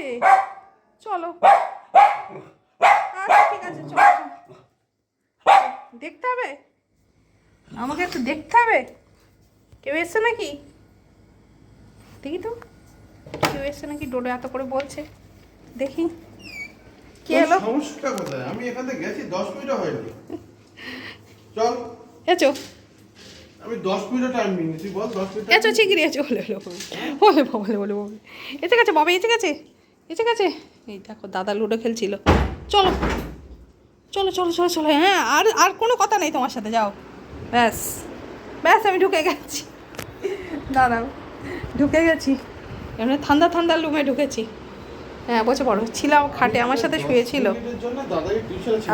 আছে? চলো। আচ্ছা ঠিক আছে চলো দেখতে হবে? আমাকে একটু দেখতে হবে? কেউ এসছে নাকি? দেখি তো। কেউ এসছে নাকি? ডোডো এত করে বলছে। দেখি। কে এলো? সমস্যাটা কোথায়? আমি এখান থেকে গেছি দশ মিনিটও হয়নি। চল। এচো আমি দশ মিনিট টাইম নিই তুই বল দশ মিনিট এচো এচো বলে বলে বলে বলে বলে বলে। এসে গেছে বাবা এসে গেছে? এসে আছে এই দেখো দাদা লুডো খেলছিল। চলো চলো চলো চলো চলো হ্যাঁ আর আর কোনো কথা নেই তোমার সাথে যাও। ব্যাস ব্যাস আমি ঢুকে গেছি। দাঁড়াও ঢুকে গেছি। এমনি ঠান্ডা ঠান্ডা রুমে ঢুকেছি। হ্যাঁ বসে বড় ছিলাম খাটে আমার সাথে শুয়েছিল।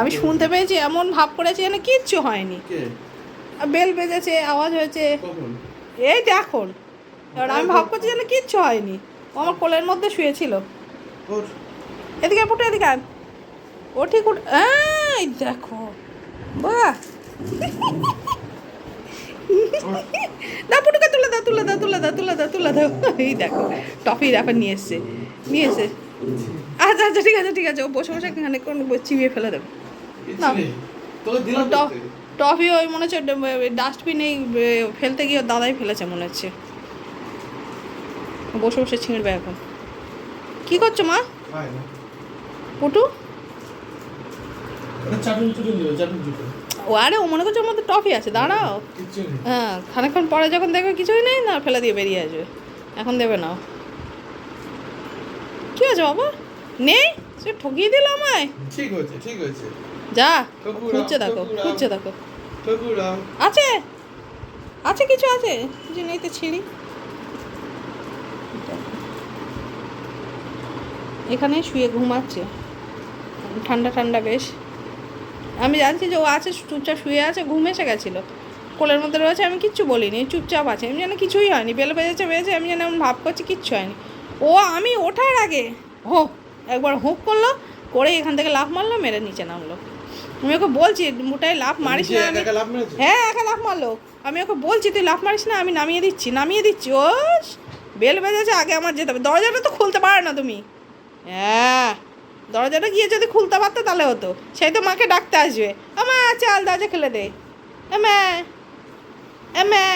আমি শুনতে পেয়েছি এমন ভাব করেছি যেন কিচ্ছু হয়নি। বেল বেজেছে আওয়াজ হয়েছে। এই দেখুন এবার আমি ভাব করছি যেন কিচ্ছু হয়নি। ও আমার কোলের মধ্যে শুয়েছিল। এদিকে পুটে এদিকে আয়। ও ঠিক এই দেখো। বাহ। দা পুটুকে তুলে দাও তুলে দাও তুলে দাও তুলে দাও তুলে দাও। এই দেখো টফি র্যাপার নিয়ে এসছে নিয়ে এসে আচ্ছা আচ্ছা ঠিক আছে ঠিক আছে। ও বসে বসে এখানে কোন চিবিয়ে ফেলে দেবে। টফি ওই মনে হচ্ছে ডাস্টবিনে ফেলতে গিয়ে দাদাই ফেলেছে মনে হচ্ছে। বসে বসে ছিঁড়বে এখন। কি করছ মা। পুটু। ও আরে ও মনে করছে ওর মধ্যে টফি আছে দাঁড়াও। হ্যাঁ খানিকক্ষণ পরে যখন দেখবে কিছুই নেই না ফেলে দিয়ে বেরিয়ে আসবে। এখন দেবে না ও। কি আছে বাবা? নেই? সে ঠকিয়ে দিল আমায়। ঠিক হয়েছে ঠিক হয়েছে। যা খুঁজছে দেখো। খুঁজছে দেখো। আছে? আছে কিছু আছে? কিছু নেই তো ছিঁড়ি। এখানে শুয়ে ঘুমাচ্ছে। ঠান্ডা ঠান্ডা বেশ। আমি জানছি যে ও আছে চুপচাপ শুয়ে আছে ঘুম এসে গেছিল। কোলের মধ্যে রয়েছে আমি কিচ্ছু বলিনি চুপচাপ আছে। আমি যেন কিছুই হয়নি বেল বেজেছে বেজেছে আমি যেন এমন ভাব করছি কিচ্ছু হয়নি। ও আমি ওঠার আগে হো একবার হুঁক করল করে এখান থেকে লাফ মারলো মেরে নিচে নামলো। আমি ওকে বলছি মোটাই লাফ মারিস না আমি? হ্যাঁ একা লাফ মারলো। আমি ওকে বলছি তুই লাফ মারিস না আমি নামিয়ে দিচ্ছি নামিয়ে দিচ্ছি। ও বেল বেজেছে আগে আমার যেতে হবে। দরজাটা তো খুলতে পারো না তুমি। হ্যাঁ দরজাটা গিয়ে যদি খুলতে পারতো তাহলে হতো। সেই তো মাকে ডাকতে আসবে। আমা চাল দরজা খুলে দে। এমে এমে।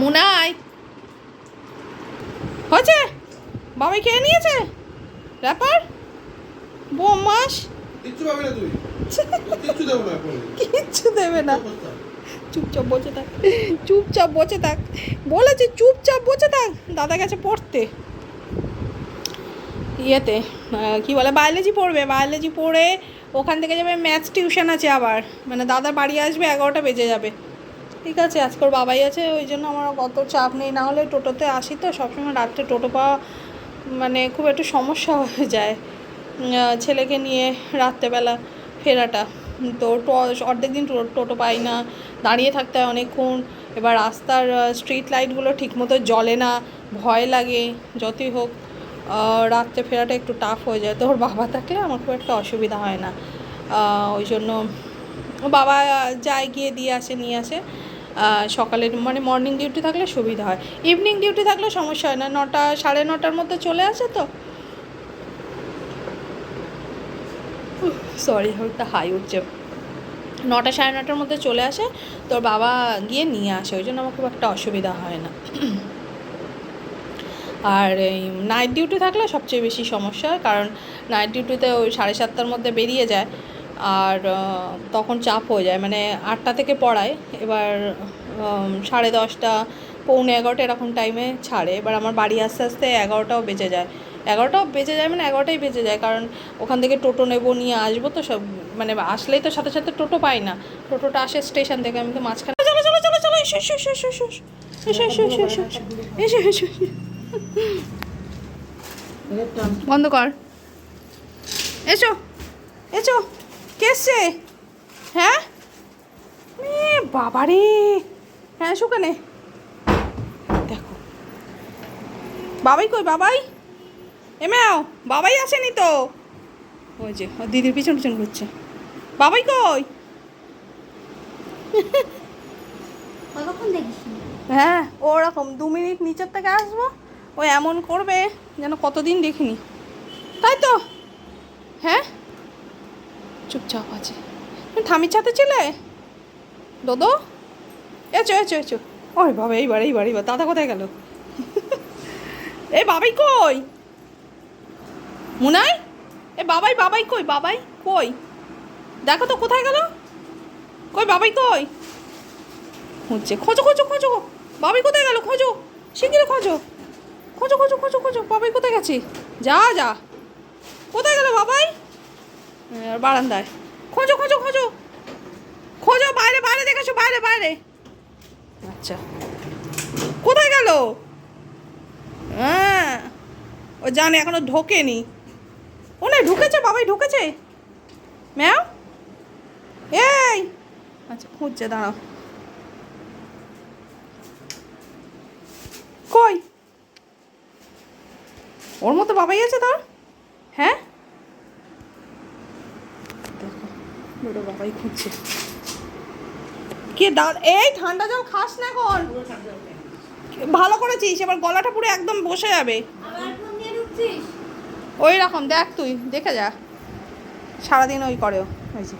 মুনাই হয়েছে? বাবাই খেয়ে নিয়েছে? ব্যাপার বোমাস? কিচ্ছু দেবে না চুপচাপ বসে থাক। চুপচাপ বসে থাক। বলেছি চুপচাপ বসে থাক। দাদা গেছে পড়তে। ইয়েতে কি বলে বায়োলজি পড়বে বায়োলজি পড়ে ওখান থেকে যাবে ম্যাথস টিউশন আছে আবার। মানে দাদা বাড়ি আসবে, এগারোটা বেজে যাবে। ঠিক আছে আজকের বাবাই আছে, ওই জন্য আমার অত চাপ নেই। না হলে টোটোতে আসি তো, সবসময় রাত্রে টোটো পাওয়া মানে খুব একটু সমস্যা হয়ে যায়। ছেলেকে নিয়ে রাত্রেবেলা ফেরাটা। তো অর্ধেক দিন টোটো পাই না, দাঁড়িয়ে থাকতে হয় অনেকক্ষণ। এবার রাস্তার স্ট্রিট লাইটগুলো ঠিকমতো জ্বলে না, ভয় লাগে, যতই হোক। রাত্রে ফেরাটা একটু টাফ হয়ে যায়। তো ওর বাবা থাকলে আমার খুব একটা অসুবিধা হয় না। ওই জন্য বাবা যায় গিয়ে দিয়ে আসে নিয়ে আসে। আহ, সকালে মানে মর্নিং ডিউটি থাকলে সুবিধা হয়। ইভিনিং ডিউটি থাকলে সমস্যা হয় না। নটা সাড়ে নটার মধ্যে চলে আসে তো। সরি একটা হাই উঠছে। নটা সাড়ে নটার মধ্যে চলে আসে। তোর বাবা গিয়ে নিয়ে আসে। ওই জন্য আমার খুব একটা অসুবিধা হয় না। আর এই নাইট ডিউটি থাকলে সবচেয়ে বেশি সমস্যা হয় কারণ নাইট ডিউটিতে ওই সাড়ে সাতটার মধ্যে বেরিয়ে যায় আর তখন চাপ হয়ে যায় মানে আটটা থেকে পড়ায় এবার সাড়ে দশটা পৌনে এগারোটা এরকম টাইমে ছাড়ে এবার আমার বাড়ি আস্তে আস্তে এগারোটাও বেজে যায় এগারোটাও বেজে যায় মানে এগারোটাই বেজে যায় কারণ ওখান থেকে টোটো নেব নিয়ে আসব তো সব মানে আসলেই তো সাথে সাথে টোটো পাই না টোটোটা আসে স্টেশন থেকে আমি তো মাঝখানে বন্ধ কর। এসো। এসো। কে এসছে? হ্যাঁ? বাবারে। হ্যাঁ এসো কেনে দেখো। বাবাই কই বাবাই? এমেও বাবাই আসেনি তো? ওই যে দিদির পিছন পিছন ঘুরছে। বাবাই কই? হ্যাঁ ওরকম দু মিনিট নিচের থেকে আসব। ও এমন করবে যেন কতদিন দেখিনি। তাই তো? হ্যাঁ? চুপচাপ আছে। ঠামির ছাতে ছিলে? দোদো? এচো এচো এচো ওই বাবা, এইবার এইবার এইবার। দাদা কোথায় গেল? এ বাবাই কই? মুনাই? এ বাবাই বাবাই কই? বাবাই কই? দেখো তো, কোথায় গেল? কই, বাবাই কই? হচ্ছে খোঁজো খোঁজো খোঁজো। বাবাই কোথায় গেল? খোঁজো। শিগগিরি খোঁজো। খোঁজো খোঁজো খোঁজো খোঁজো। বাবাই কোথায় গেছে? যা যা। কোথায় গেল বাবাই? আর বারান্দায়। খোঁজো খোঁজো খোঁজো। খোঁজো, বাইরে বাইরে দেখেছ? বাইরে বাইরে। আচ্ছা। কোথায় গেল? হ্যাঁ। ও জানে, এখনও ঢোকেনি। ও না, ঢুকেছে, বাবাই ঢুকেছে। ম্যাম? এই। আচ্ছা খুঁজছে, দাঁড়াও কই ওর মতো বাবাই আছে তোর? হ্যাঁ? দেখো বাবাই খুঁজছে। কে দা এই ঠান্ডা জল খাস না এখন। ভালো করেছিস এবার গলাটা পুরো একদম বসে যাবে। ওই রকম দেখ তুই দেখে যা। সারাদিন ওই করে ওই যে।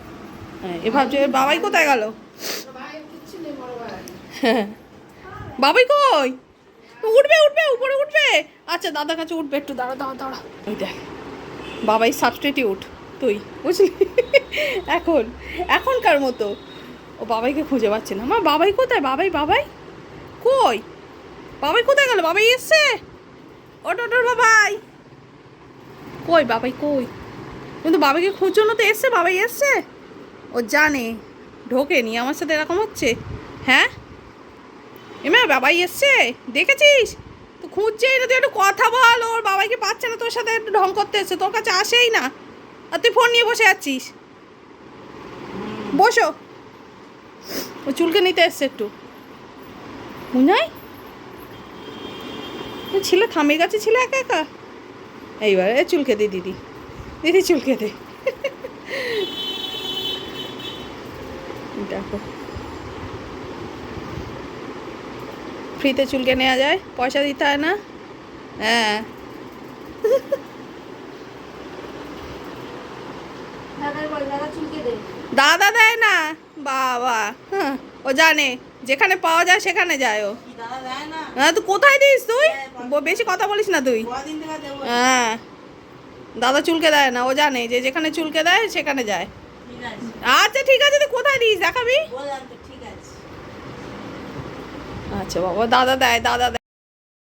হ্যাঁ এ ভাবছে বাবাই কোথায় গেল। বাবাই কই? উঠবে উঠবে, উপরে উঠবে। আচ্ছা দাদার কাছে উঠবে, একটু দাঁড়া দাঁড়া দাঁড়া। ওই দেখ বাবাই সাবস্টিটিউট তুই, বুঝলি? এখন, এখনকার মতো। ও বাবাইকে খুঁজে পাচ্ছে না। মা, বাবাই কোথায়? বাবাই বাবাই? কই? বাবাই কোথায় গেল? বাবাই এসছে? ওট ওটোর বাবাই। কই বাবাই, কই? কিন্তু বাবাকে খুঁজছো না তো এসছে, বাবাই এসছে? ও জানে, ঢোকেনি, আমার সাথে এরকম হচ্ছে। হ্যাঁ? এমা, বাবাই এসছে? দেখেছিস? তো খুঁজছেই না, তুই একটু কথা বল, ওর বাবাইকে পাচ্ছে না তোর সাথে একটু ঢং করতে এসছে, তোর কাছে আসেই না। আর তুই ফোন নিয়ে বসে আছিস? বসো। ও চুলকে নিতে এসছে একটু। মুনাই? ছিল থামের কাছে ছিল একা একা? এইবার চুলকে দে দিদি। দিদি চুলকে দে দেখো। ফ্রিতে চুলকে নেওয়া যায় পয়সা দিতে হয় না। হ্যাঁ। দাদা দেয় না? বাবা হ্যাঁ, ও জানে যেখানে পাওয়া যায় সেখানে যায় ও। হ্যাঁ তুই কোথায় দিস তুই? ব- বেশি কথা বলিস না তুই। হ্যাঁ। দাদা চুলকে দেয় না ও জানে যে যেখানে চুলকে দেয় সেখানে যায়। আচ্ছা ঠিক আছে তুই কোথায় দিস দেখাবি। আচ্ছা বাবা দাদা দেয় দাদা দেয়